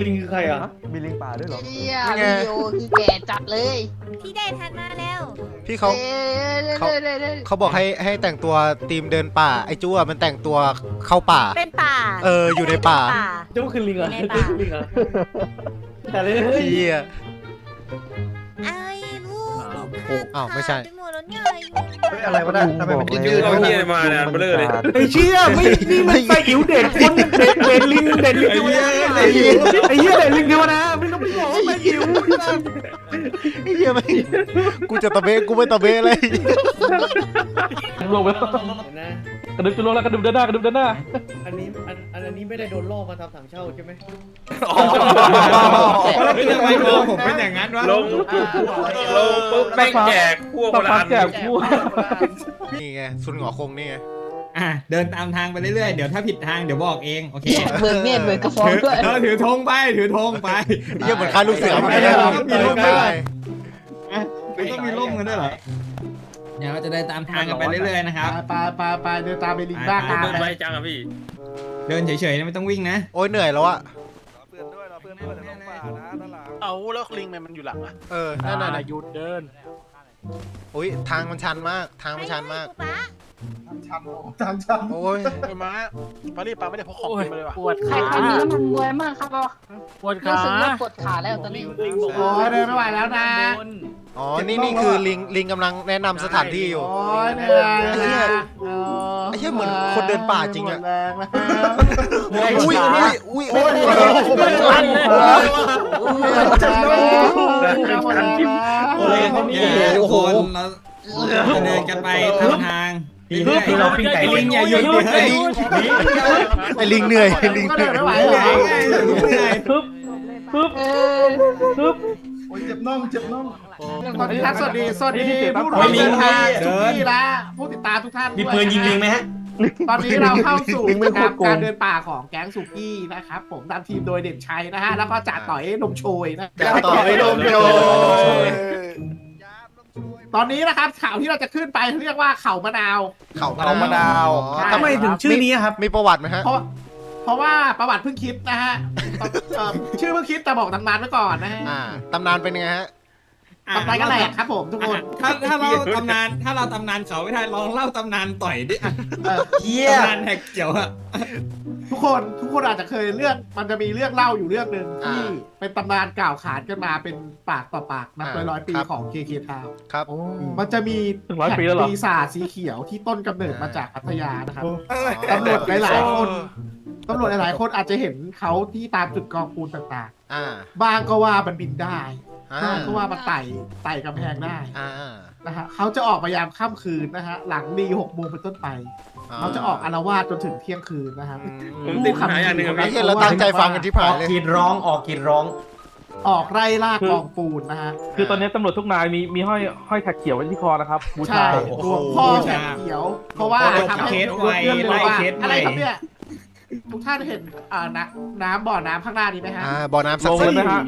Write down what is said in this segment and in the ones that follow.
ลิงคือใครอะ มีลิงป่าด้วยเหรอเฮียวิดีโอคือแก่จัดเลยพี่ได้ทันมาแล้ว พี่เขาเอ้ยเขาเด้อเด้อเด้อเขาบอกให้ให้แต่งตัวทีมเดินป่าไอ้จู้อะมันแต่งตัวเข้าป่า เป็นป่าเอออยู่ในป่าเจ้าคือลิงเหรอะในเจ้าป่าคือลิงเหรอะแต่เลยเฮ้ยเฮียไอ้ลูกอ้าวไม่ใช่ไปหมดแล้วเนี่ยเฮ้ยอะไรวะเนี่ยทำไมมันยืดเอาเฮียมาเนี่ยเบลอเลยไอ้เชี่ยไม่นี่มันไปอิ๋วเด็ดคนเด็ดเด็ดลิงเด็ดลิง เทวดาไอ้เหี้ยไอ้เหี้ยเด็ดลิงเทวดาไม่ต้องไปบอกว่าไปอิ๋วไอ้เฮียไม่กูจะตะเบะกูไม่ตะเบะเลยลงไปแล้วนะกระดึบจะลงแล้วกระดึบเดินหน้ากระดึบเดินหน้าอันนี้อันอันนี้ไม่ได้โดนล่อมาทำถังเช่าใช่ไหมไม่ทำไมลงผมเป็นอย่างนั้นวะลงลงปุ๊บแม่งแจกพวกสัโบกพัรากณแจกพูดนี่ไงซุนหงอคงนี่ไง อะเดินตามทางไปเรื่อยๆ เดี๋ยวถ้าผิดทางเดี๋ยวบอกเอง โอเคเบิกเนตรเบิกกระฟองถือด้วย เออถือธงไป ถือธงไปไอ้เฮียเหมือนค่ายลูกเสือเหมือนกันนะมีร่มด้วยได้ไม่ต้องมีร่มกันด้วยเหรอ เดี๋ยวเราจะเดินตามทางกันไปเรื่อยๆ นะครับ ไปไปไปเดินตามไปลิงบ้ากลางเดินไปไปจังอะพี่ เดินเฉยๆนะไม่ต้องวิ่งนะ โอ้ยเหนื่อยแล้วอะเอาแล้วลิงมันอยู่หลังอะเออนั่นน่ะหยุดเดินโอ้ยทางมันชันมาก ทางมันชันมาก ป๊าชันชันชันโอ้ยไปมาปารีปาไม่ได้พกของมาเลยว่ะปวดใครขาใครมีน้ำมันมวยมากครับเราปวดรู้ขาสึกว่าปวดขาแล้วตอนนี้โอ้ยเดินไม่ไหวแล้วนะ อ๋อ นี่นี่คือลิงลิงกำลังแนะนำสถานที่อยู่ โอ้ยเหนื่อยไอ้เหี้ยไอ้เหี้ยเหมือนคนเดินป่าจริงอะ หมดแรงแล้วอุ้ยอุ้ยอุ้ยอุ้ยชันเลยจับเลยโอ้ยทุกคนเราจะเดินกันไปตามทาง เรื่อยๆเราปิ้งไก่ไอ้ลิงอย่าหยุดดิเฮ้ยไอ้ลิงเหนื่อยไอ้ลิงเหนื่อยก็เดินไม่ไหวเหเหรนื่ออยเหนื่อยปึ๊บปึ๊บเออปึ๊บโอ้ยเจ็บน่องเจ็บน่องสสวัวัสสดีดีคครัรับบสสวัวัสสดีดีสสวัวัสสดีดีที่ติดตามผู้ร่วมเดินทางทุกที่และผู้ติดตามทุกท่านมีปืนยิงลิงไหมฮะตอนนี้เราเข้าสู่กิจกรรมการเดินป่าของแก๊งสุกี้นะครับ ผมนำทีมโดยเด่นชัยนะฮะแล้วก็จ่าต่อยนมโชยนะจ่าต่อยนมโชย ตอนนี้นะครับข่าวที่เราจะขึ้นไปเรียกว่าเขามะนาว เขาเขามะนาวอ๋อทำไมถึงชื่อนี้ครับ มีประวัติไหมฮะ เพราะเพราะว่าประวัติเพิ่งคิดนะฮะเอ่อชื่อเพิ่งคิดแต่บอกตำนานไว้ก่อนนะฮะ อ่าตำนานเป็นยังไงฮะ ตำนานก็แหลกครับผมทุกคนถ้าถ้าเราตำนานถ้าเราตำนานเขาไม่ได้ลองเล่าตำนานต่อยดิอะเอ่อตำนานแหกเกี่ยวอะทุกคนทุกคนอาจจะเคยเรื่องมันจะมีเรื่องเล่าอยู่เรื่องหนึ่งที่อ่าเป็นตำนานกล่าวขานกันมาเป็นปากต่อปากนับอ่าร้อยร้อยๆปีครับของเคเคทาวครับมันจะมีถึงร้อยปีแล้วเหรอปีศาจสีเขียวที่ต้นกำเนิดมาจากพัทยานะครับตำรวจหลายๆคนตำรวจหลายๆคนอาจจะเห็นเขาที่ตามจุดกองปูนต่างอ่าๆบางก็ว่ามันบินได้ อ่าบางก็ว่ามันไต่ไต่กำแพงได้อ่านะฮะเขาจะออกมายามค่ำคืนนะฮะหลังดีหกโมงเป็นต้นไป เขาจะออกอารวาสจนถึงเที่ยงคืนนะฮะ ผมติดปัญหาอย่างหนึ่งอะไอ้พี่เหี้ยเราตั้งใจฟังกันที่ผ่านเลย กรีดร้องออกกรีดร้อง ออกไล่ล่ากองปูนนะฮะคือตอนนี้ตำรวจทุกนายมีมีห้อยห้อยแท็กเขียวไว้ที่คอนะครับบูใช่ชาหลวงพ่อแฉกเขียว เพราะว่าโอ้ยทำให้เคสไวเรื่องเร็วไล่ว่าเคสไว อะไรครับเนี่ยทุกท่านเห็นอ่าน้ำน้ำบ่อน้ำข้างหน้านี้ไหมฮะ อ่าบ่อน้ำศัลกงดิ์สิเลทยธิ์ไหมฮะ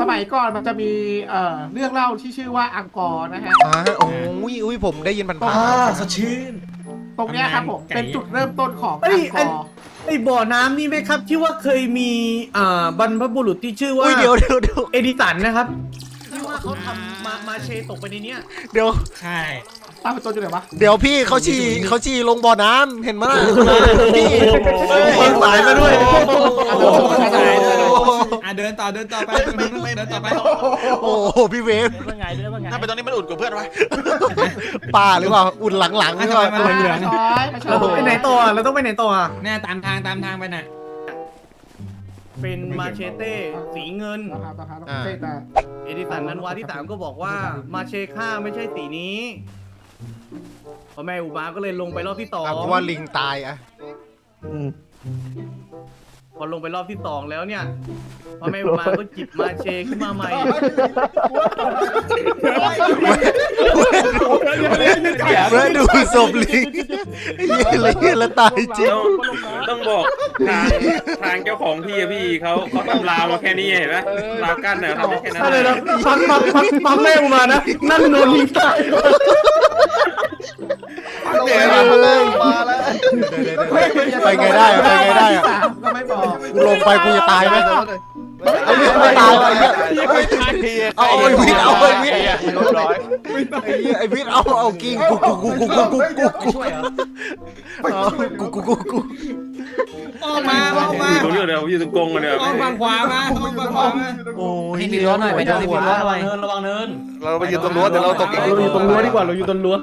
สมัยก่อนมันจะมีเอ่อเรื่องเล่าที่ชื่อว่าอังกอร์นะฮะ อ่าโอ้ยอุ้ยผมได้ยินผ่านอ่ๆสดชื่น ตรงเนี้ยครับผมไก่เป็นจุดเริ่มต้นของเอ้อัยงกอัอนร์ ไอ้บ่อน้ำนี่ไหมครับ ที่ว่าเคยมีอ่าบรรพบุรุษที่ชื่อว่าอุ้ยเดี๋ยวเดี๋ยวเดี๋ยวเอดิสันนะครับที่ว่าเขาทำมามาเชตกไปในเนี้ยเดี๋ยวใช่ ตั้งเป็นต้นอยู่ไหนวะเดี๋ยวพี่เขาฉี่เขาฉี่ลงบ่อน้ำเห็นไหมล่ะพี่คนสายมาด้วยอะ เดินต่อเดินต่อไปเดินต่อไปโอ้โหพี่เวฟว่าไงด้วยว่าไงถ้าเป็นตรงนี้มันอุ่นกว่าเพื่อนวะป่าหรือเปล่าอุ่นหลังๆหรือเปล่าทำไมมันเหลืองช้อยมาช้เราต้องอไปยไหนต่อเราต้องไปไหนต่ออะเนี่ยตามทางตามทางไปน่ะเป็นมาเชเต้สีเงินนะครับนะครับต้องเต้แต่เอดิสันนันวาที่สามก็บอกว่ามาเชค่าไม่ใช่สีนี้พอแม่อุมาก็เลยลงไปรอบที่สองอะเพราะว่าลิงตายอะพ อลงไปรอบที่สองแล้วเนี่ยพอแม่อุมาก็จิบมาเชขึ้นมาใหม่เพื่อดูศพลิงเหี้ยเลยเหี้ยแล้วตายจริง ต้องต้องบอกทางทางเจ้าของที่อะพี่เขาเขาทำราวมาแค่นี้เห็นไหมราวกั้นเนี่ยทำได้แค่นั้นอะไรนะพักพักพักพักแม่อุมานะ นั่นโนนลิงตายฟ เดี๋ยวมาแล้ไปไงได้ไปไงได้อะก็ไม่บอกกูลงไปกูจะตายไหมเอาเรื่องไม่ตายไปเนี่ยเอาไอ้วิทย์เอาไอ้วิทย์ไอ้วิทย์เอาเอากิ้งกูกูกูกูกูกูกูช่วยเหรอกูกูกูกูออกมาออกมาอยู่ตรงนี้เดี๋ยวอยู่ตรงกงกันเนี่ยออกฝั่งขวามาออกฝั่งขวามาโอ้ยรีบร้อนหน่อยไปดูรีบร้อนหน่อยระวังเนินระวังเนินเราไปยืนตรงรั้วเดี๋ยวเราตกเองเราอยู่ตรงรั้วดีกว่าเราอยู่ตรงรั้ว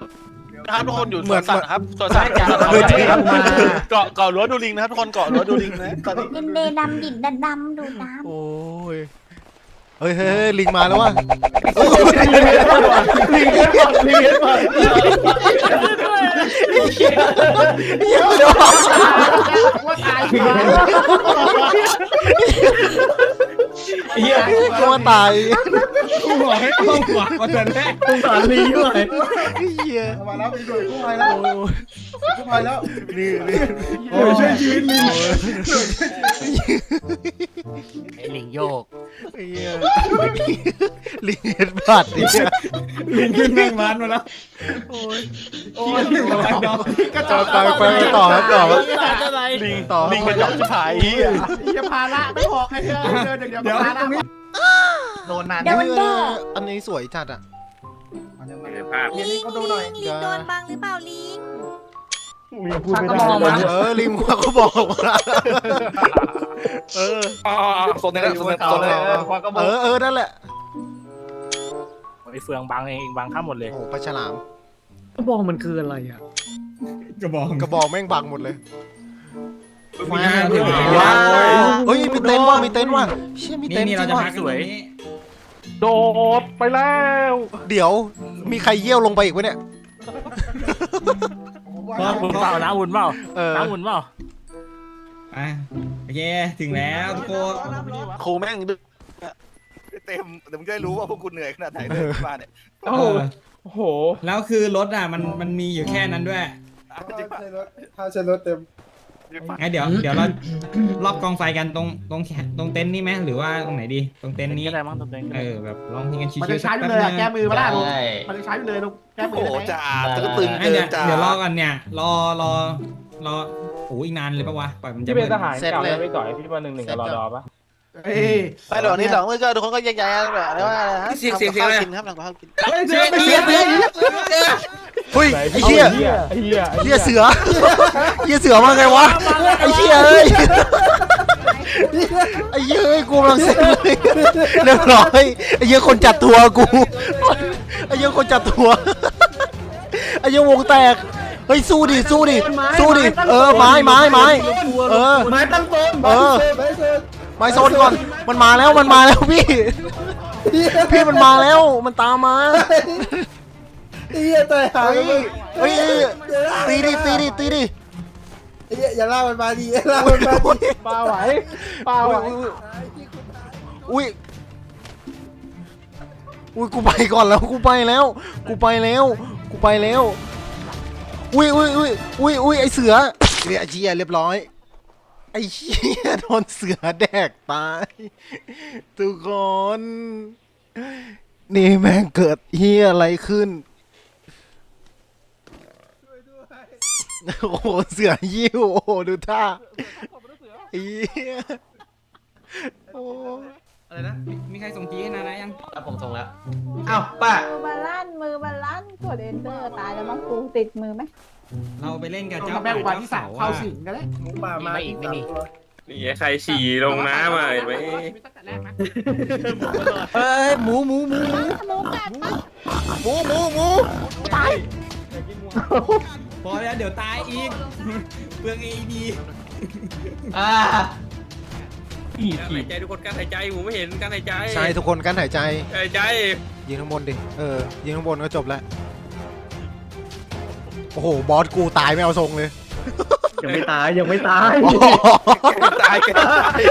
ครับทุกคนอยู่เหมือนสัตว์ครับตัวสัตว์เหมือนที่ครับมาเกาะเกาะรั้วดูลิงนะครับทุกคนเกาะรั้วดูลิงนะตอนนี้ดินเดดำดินดดำดูน้โอ้ยเฮ้ยเฮ้ยเฮ้ยลิงมาแล้วว่ะลิงเอ็ดบอดลิงเอ็ดบอดว่าตายก่อนเฮียตัวตาย กูบอกให้ออกขวาก่อนแต่แรกสงสารลิงด้วย เหี้ยมาแล้วไปดูกู้ภัยแล้วกู้ภัยแล้วนี่นี่โอ้ยช่วยชีวิตลิงไอ้ลิงโยกไอ้เหี้ยลิงเห็ดบัดดิลิงขึ้นแมงมันมาแล้วโอ้ยโอ้ยระวังน้องกระจไปไปไปต่อครับต่อครับลิงต่อลิงกระจอกชิบหายเฮียอย่าพาละไม่พอไอ้เหี้ยเดินอย่างเดี๋ยวพาละ โดนนานำโดนแดดอันนี้สวยจัดอะภาพลิงลิงลิงโดนบังหรือเปล่าลิงลิงพูดไม่ก็ได้มองมาเออลิงมันก็บอกมาเอออ๋อโซนนี้แหละโซนนี้โซนนี้เออเออนั่นแหละไอ้เฟืองบังเองบังข้ามหมดเลยโอ้โหปลาฉลามก็บอกมันคืออะไรอะกระบอกกระบอกแม่งบังหมดเลยมีหน้าถึงว้าวเฮ้ยมีเต็นท์ว่ะมีเต็นท์ว่ะเชี่ยมีนี่เต็นท์จนี่ริเรางจะว่ะพักกันตรงนี้ โดดไปแล้วเดี๋ยวมีใครเยี่ยวลงไปอีกวะเนี่ยพออุ่นเปล่าน้ำอุ่นเปล่าเออ น้ำอุ่นเปล่าอะโอเคถึงแล้วทุกคนครูแม่งดึกเต็มเดี๋ยวมึงจะได้รู้ว่าพวกคุณเหนื่อยขนาดไหนเดินมาเนี่ยโอ้โหโอ้โห แล้วคือรถอะมันมันมีอยู่แค่นั้นด้วยถ้าใช้รถเต็ม งั้นเดี๋ยวเดี๋ยวเรารอบกองไฟกันตรงตรงแขนตรงเต็นท์นี่ไหมหรือว่าตรงไหนดี ตรงเต็นท์นี้ก็ได้มั้งตัวเองก็เอได้อแบบลองทิ้งกันชิวมันๆจะใช้สักไปแป๊บเลยนึอะงแก้มือมาละลุงได้มันจะใช้ไปเลยลุงแก้โอ้มืโหอได้ไหมจ่าตึงตึงงั้นเกิเดี๋ยนวจ่าเดี๋ยวรอกันเนี่ยรอรอรอโอ้อีกนานเลยปะวะปล่อยมันจะพี่เป็นมืดทหารเก่าแล้วไปก่อนพี่มาหนึ่งหนึ่งกับรอดอปะเอ้ยไปเดี๋ยวนี้เดี๋ยวเมื่อก็ทุกคนก็แยกย้ายกันแบบอะไรว่าเสียงเสียงเสียงกินครับหลังข้าวกินเสียเสียเสีย เฮ้ยไอ้เหี้ยไอ้เหี้ยไอ้เหี้ยเสือเหี้ยเสือมาไงวะไอ้เหี้ยเอ้ยไอ้เหี้ยเอ้ยกูกำลังเซ็งเลยเรียบร้อยไอ้เหี้ยคนจัดทัวร์กูไอ้เหี้ยคนจัดทัวร์ไอ้เหี้ยวงแตกเฮ้ยสู้ดิสู้ดิสู้ดิเออไม้ไม้ไม้เออไม้ตั้งโต๊ะเออไม้โซนก่อนมันมาแล้วมันมาแล้วพี่พี่มันมาแล้วมันตามมา เหี้ยตายหาเฮ้ยเฮ้ยตีดิตีดิตีดิเหี้ยอย่าล่ามันมาดีล่ามันมาดีปลาไหวปลาไหวอุ้ยอุ้ยกูไปก่อนแล้วกูไปแล้ว กูไปแล้วกูไปแล้วอุ้ยอุ้ยอุ้ยอุ้ยอุ้ยไอเสือเรียเชียเรียบร้อย ไอเชี่ยโดนเสือแดกตายทุกคนนี่แม่งเกิดเฮียอะไรขึ้น โอ้โหเสือยิ้วโอ้โหดูท่าเฮียโอ้อะไรนะ มีมีใครส่งจีให้นานะยัง แล้วผมส่งแล้ว อ้าวป้า มือบาลั่นมือบาลั่นกดเอนเตอร์ตายแล้วมั้งกูติดมือไหมเราไปเล่นกับเจ้าทำแม่อุบาที่สามเข้าสิงกันเลยหมูป่ามาอีกไม่มีนี่ใครฉี่ลงน้ำมาเห็นไหมตั้งแต่แรกนะเอ้ยหมูหมูหมูหมูหมูกัดปะหมูหมูหมู พอแล้วเดี๋ยวตายอีกเปลืองเอดีอ่าการหายใจทุกคนการหายใจผมไม่เห็นการหายใจใช่ทุกคนกั้นหายใจ หายใจยิงข้างบนดิ เออ ยิงข้างบนก็จบแล้ว โอ้โห บอสกูตายไม่เอาทรงเลย ยังไม่ตายยังไม่ตายตายกันตาย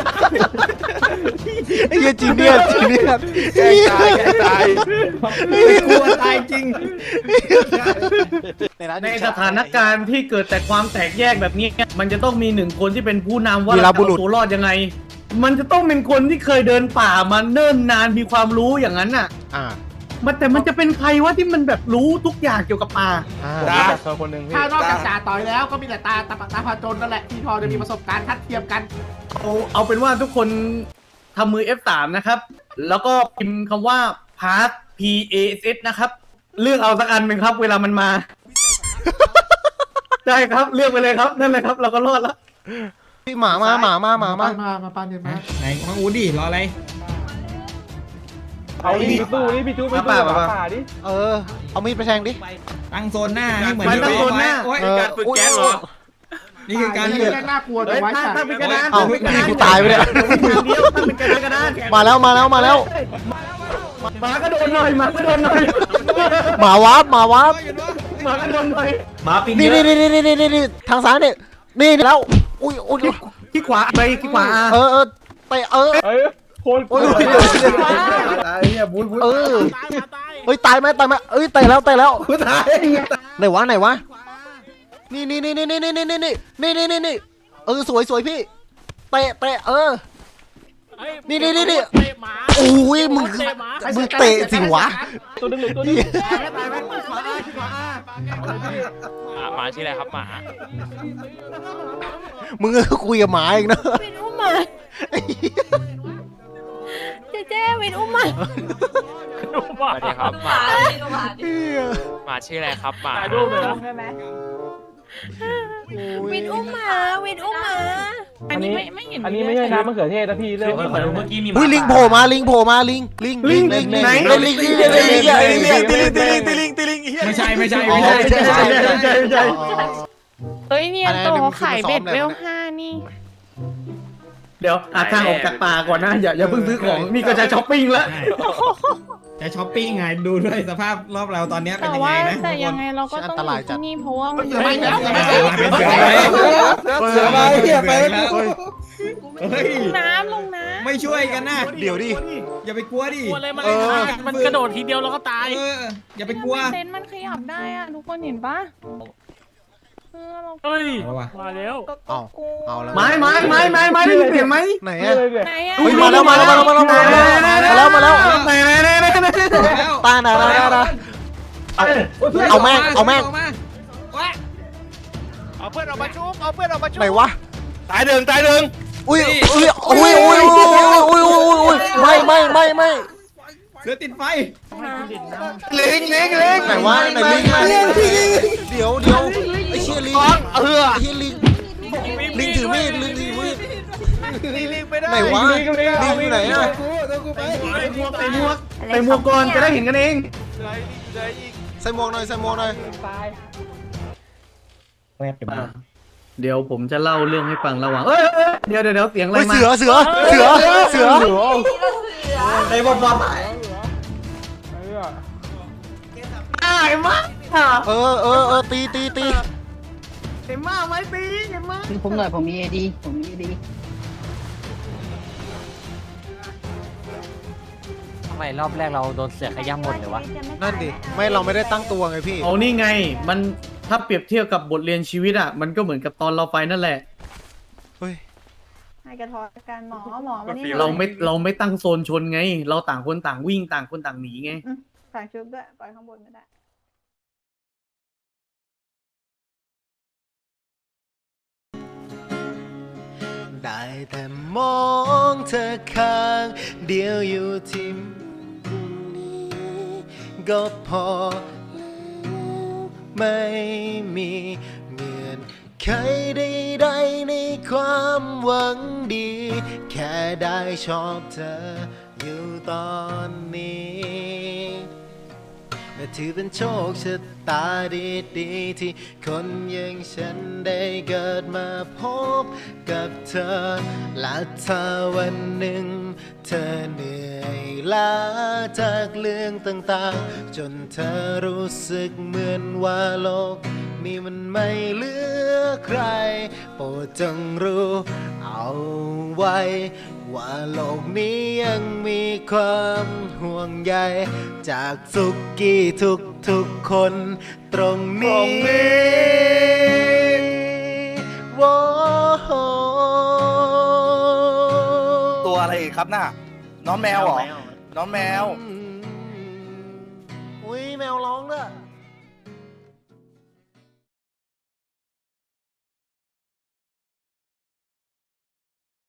ไอ้เหี้ยจีเนียสจีเนียสแกตายแกตายกลัวตายจริง ในสถานการณ์ที่เกิดแต่ความแตกแยกแบบนี้ มันจะต้องมีหนึ่งคนที่เป็นผู้นำว่าวีรเราจะบุรุษ เอาตัวรอดยังไง มันจะต้องเป็นคนที่เคยเดินป่ามาเนิ่นนานมีความรู้อย่างนั้นน่ะ อ่า มันแต่มันจะเป็นใครวะที่มันแบบรู้ทุกอย่างเกี่ยวกับปลาอ่าจากคนคนหนึ่งพี่ถ้านอกจากจ่าต่อยแล้วก็มีแต่ตาตาตาพาจนนั่นแหละที่พอจะมีประสบการณ์ทัดเทียมกันเอาเอาเป็นว่าทุกคนทำมือ F3 นะครับ แล้วก็พิมพ์คำว่า pass P A S S นะครับ เลือกเอาสักอันหนึ่งครับ เวลามันมา ได้ครับเลือกไปเลยครับนั่นแหละครับ เราก็รอดแล้วพี่หมามาหมามาหมามามามาปานเดินมาไหนมาอูดิรออะไร เอาดิพี่ตู้นี่พี่ตู้พี่ตู้หมาป่าดิเออ เอามีดไปแทงดิ ตั้งโซนหน้าให้เหมือนมันตั้งโซนหน้า โอ้ยเออการฝึกแก๊สเหรอนี่คือการเล่เลือกนน่ากลัวแต่เฮ้ยไว้ถ้าสัตถ้าว์เป็นกระดานเอ้าถ้เป็นกระดานกูตายไปเนี่ยวิ่งทางเดียวถ้าเป็นกระดานกระดานมาแล้วมาแล้วมาแล้วหมาก็โดนหน่อยหมาก็โดนหน่อยหมาวาร์ปหมาวาร์ปหมาก็โดนหน่อยมาปิงนี่เยนี่อะนี่นี่นี่นี่นี่ทางซ้ายนี่นี่แล้วอุ้ยอุ้ยที่ขวาไปที่ขวาอะเออเออไปเออ เอ้ยโคนโอ้ยตายเนี่ยบุญบุญเออเฮ้ยตายไหมตายไหมเอ้ยตายแล้วตายแล้วกูตายไหนวะไหนวะนี่นี่นี่นี่นี่นี่นี่นี่นี่นี่นี่นี่เออสวยสวยพี่เตะเตะเออนี่นี่นี่นี่โอ้ยมึงมึงเตะสิวะตัวนึงหรือตัวนึงตายไหมายไหมที่ขวาขวาอะหมาชื่ออะไรครับหมามึงก็คุยกับหมาเองนะวินอุ้มหมา วินอุ้มหมาสวัสดีครับหมาหมาชื่ออะไรครับหมาถ่ายรูปเลยนะใช่ไหมวินอุ้มหมาวินอุ้มหมาอันนี้อันนี้ไม่ใช่น้ำมะเขือเทศนะพี่เรื่องเมื่อกี้มีอุ้ยลิงโผล่มาลิงโผล่มาลิงลิงลิงลิงลิงลิงลิงลิงลิงลิงลิงลิงลิงลิงลิงไม่ใช่ไม่ใช่อ๋อไม่ใช่ไม่ใช่ไม่ใช่ไม่ใช่ไม่ใช่เฮ้ยเนี่ยโตเขาขายเบ็ดเวลห้านี่ เดี๋ยวหาทางออกจากป่าก่อนนะอย่าอย่าเพิ่งซื้อของนี่ก็จะช้อปปิ้งแล้วจะช้อปปิ้งไงดูด้วยสภาพรอบเราตอนนี้เป็นแต่ยังว่าไงนะแต่ยังไงเราก็ต้องอยู่ที่นี่เพราะว่ามันเสือไม่แล้วเสือมาเป็นเสือเลยเสือมาเสือไปแล้วเฮ้ยน้ำลงน้ไม่ช่วยกันนะเดี๋ยวดิ อย่าไปกลัวดิเออมันกระโดดทีเดียวเราก็ตาย เอออย่าำไปกลัวเต็นท์มันขยับได้อะทุกคนเห็นปะ เออเราเฮ้ย เอาวะ มาแล้วก็เอากลัวเอาแล้วไม้ไม้ไม้ไม้ไม้ได้ยินเสียงไหมไหนเลอะยเลยไหนอะอุ้ยมาแล้วมาแล้วมาแล้วมาแล้วมาแล้วมาแล้วมาแล้วไหนไหนไหนไหนไหนแล้วตาหนาหนาหนาเอาแม่งเอาแม่งเอาเพื่อนออกมาชุบเอาเพื่อนออกมาชุบไหนวะตายหนึ่งตายหนึ่งอุ้ยอุ้ยอุ้ยอุ้ยอุ้ยอุ้ยอุ้ยอุ้ยไม่ไม่ไม่ไม่เสือติดไฟลิงลิงลิงไหนวะไหนลิงมาเดี๋ยวเดี๋ยวไอ้เชี่ยลิงเอออ้เชี่ยลิง ลิงถือมีดลิงถือมีด ลิงลิงไม่ได้ไหนวะลิงอยู่ไหนอะใส่หมวกใส่หมวกใส่หมวกก่อนจะได้เห็นกันเองใส่หมวกหน่อยใส่หมวกหน่อยแวบเดี๋ยวผมจะเล่าเรื่องให้ฟังระหว่างเอ้ยเดี๋ยวเดี๋ยวเดี๋ยวเสียงอะไรเฮ้ยมาเสือเสือเสือเสือในบทบาทอ้ายมาก เออเออเออตีตีตี เห็นมากไหมตีเห็นมากผมหน่อยผมมีเอดีผมมีเอดีทำไมรอบแรกเราโดนเสือขย้ำหมดเลยวะ นั่นดิ ไม่เราไม่ได้ตั้งตัวไงพี่ เอานี่ไง มันถ้าเปรียบเทียบกับบทเรียนชีวิตอะ มันก็เหมือนกับตอนเราไปนั่นแหละ เฮ้ย ให้กระทอกันหมอหมอมานี่เราไม่เราไม่ตั้งโซนชนไง เราต่างคนต่างวิ่งต่างคนต่างหนีไงฝากชุบด้วยปล่อยข้างบนไม่ได้ ได้แต่มองเธอข้างเดียวอยู่ที่นี้ก็พอไม่มีเงื่อนไขใดๆในความหวังดี แค่ได้ชอบเธออยู่ตอนนี้ ถือเป็นโชคชะตาดีๆที่คนอย่างฉันได้เกิดมาพบกับเธอ และถ้าวันหนึ่ง เธอเหนื่อยล้าจากเรื่องต่างๆ จนเธอรู้สึกเหมือนว่าโลก นี้มันไม่เหลือใคร โปรดจงรู้เอาไว้ ว่าโลกนี้ยังมีความห่วงใยจากทุกกี้ทุกทุกๆคนตรงนี้ โว้โห ตัวอะไรอีกครับน่ะน้องแมวเหรอ น้องแมว อุ้ยแมวร้องด้วย